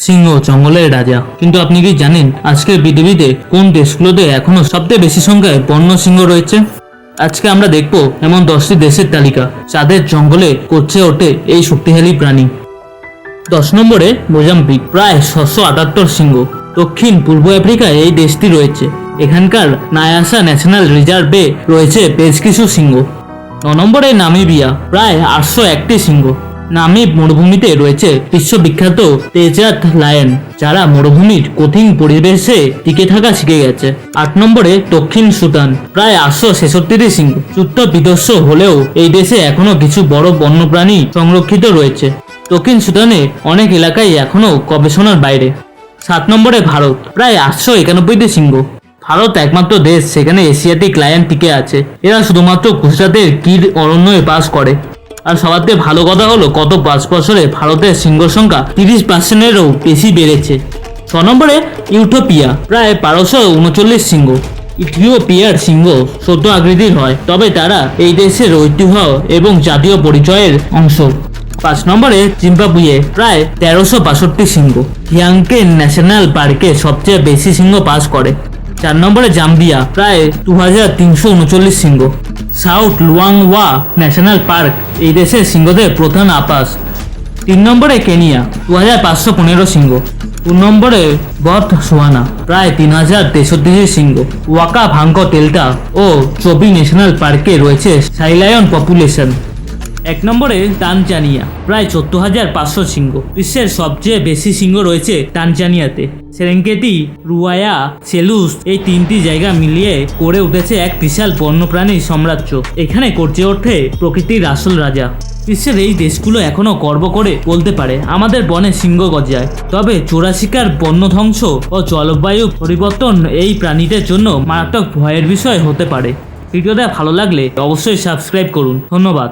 সিংহ জঙ্গলের রাজা। কিন্তু আপনি কি জানেন আজকের পৃথিবীতে কোন দেশগুলোতে এখনও সবচেয়ে বেশি সংখ্যায় বন্য সিংহ রয়েছে? আজকে আমরা দেখব এমন দশটি দেশের তালিকা, যাদের জঙ্গলে করছে ওঠে এই শক্তিশালী প্রাণী। দশ নম্বরে মোজাম্বিক, প্রায় ছশো আটাত্তর সিংহ। দক্ষিণ, পূর্ব আফ্রিকায় এই দেশটি রয়েছে। এখানকার নায়াসা ন্যাশনাল রিজার্ভে রয়েছে বেশ কিছু সিংহ। ন নম্বরে নামিবিয়া, প্রায় আটশো একটি সিংহ। নামিব মরুভূমিতে রয়েছে বিশ্ববিখ্যাত তেজাত লায়ন, যারা মরুভূমির কঠিন পরিবেশে টিকে থাকা শিখে গেছে। আট নম্বরে দক্ষিণ সুদান, প্রায় আটশো ছেষট্টিটি সিংহ। যুদ্ধ বিধ্বস্ত হলেও এই দেশে এখনও কিছু বড় বন্যপ্রাণী সংরক্ষিত রয়েছে। দক্ষিণ সুদানে অনেক এলাকায় এখনও গবেষণার বাইরে। সাত নম্বরে ভারত, প্রায় আটশো একানব্বইটি সিংহ। ভারত একমাত্র দেশ সেখানে এশিয়াটিক লায়ন টিকে আছে। এরা শুধুমাত্র গুজরাটের গির অরণ্যে বাস করে। আর সবার থেকে ভালো কথা হলো গত পাঁচ বছরে ভারতের সিংহ সংখ্যা তিরিশ পার্সেন্টেরও বেশি বেড়েছে। ছ নম্বরে ইউটোপিয়া, প্রায় বারোশো উনচল্লিশ সিংহ। ইথিওপিয়ার সিংহ সদ্য আকৃতির হয়, তবে তারা এই দেশের ঐতিহ্য এবং জাতীয় পরিচয়ের অংশ। পাঁচ নম্বরে জিম্বাবুয়ে, প্রায় তেরোশো বাষট্টি সিংহ। হিয়াংকেন ন্যাশনাল পার্কে সবচেয়ে বেশি সিংহ পাস করে। চার নম্বরে জাম্বিয়া, প্রায় দু হাজার তিনশো উনচল্লিশ সিংহ। South Luangwa national park. এই দেশের সিংহদের প্রধান আপাস তিন নম্বরে কেনিয়া দু হাজার পাঁচশো পনেরো সিংহ। দু নম্বরে বর্থ সোয়ানা, প্রায় তিন হাজার তেষট্টি সিংহ। ওয়াকা ভাঙ্গ টেল্টা ও চবি ন্যাশনাল পার্কে রয়েছে সাইলায়ন পপুলেশন। এক নম্বরে তানজানিয়া, প্রায় চোদ্দ হাজার পাঁচশো সিংহ। বিশ্বের সবচেয়ে বেশি সিংহ রয়েছে তানজানিয়াতে। সেরেঙ্গেটি, রুয়ায়া, সেলুস এই তিনটি জায়গা মিলিয়ে গড়ে উঠেছে এক বিশাল বন্যপ্রাণী সাম্রাজ্য। এখানে করছে ওঠে প্রকৃতির আসল রাজা। বিশ্বের এই দেশগুলো এখনও গর্ব করে বলতে পারে, আমাদের বনে সিংহ গজায়। তবে চোরাশিকার বন্য ধ্বংস ও জলবায়ু পরিবর্তন এই প্রাণীদের জন্য মারাত্মক ভয়ের বিষয় হতে পারে। ভিডিওটা ভালো লাগলে অবশ্যই সাবস্ক্রাইব করুন। ধন্যবাদ।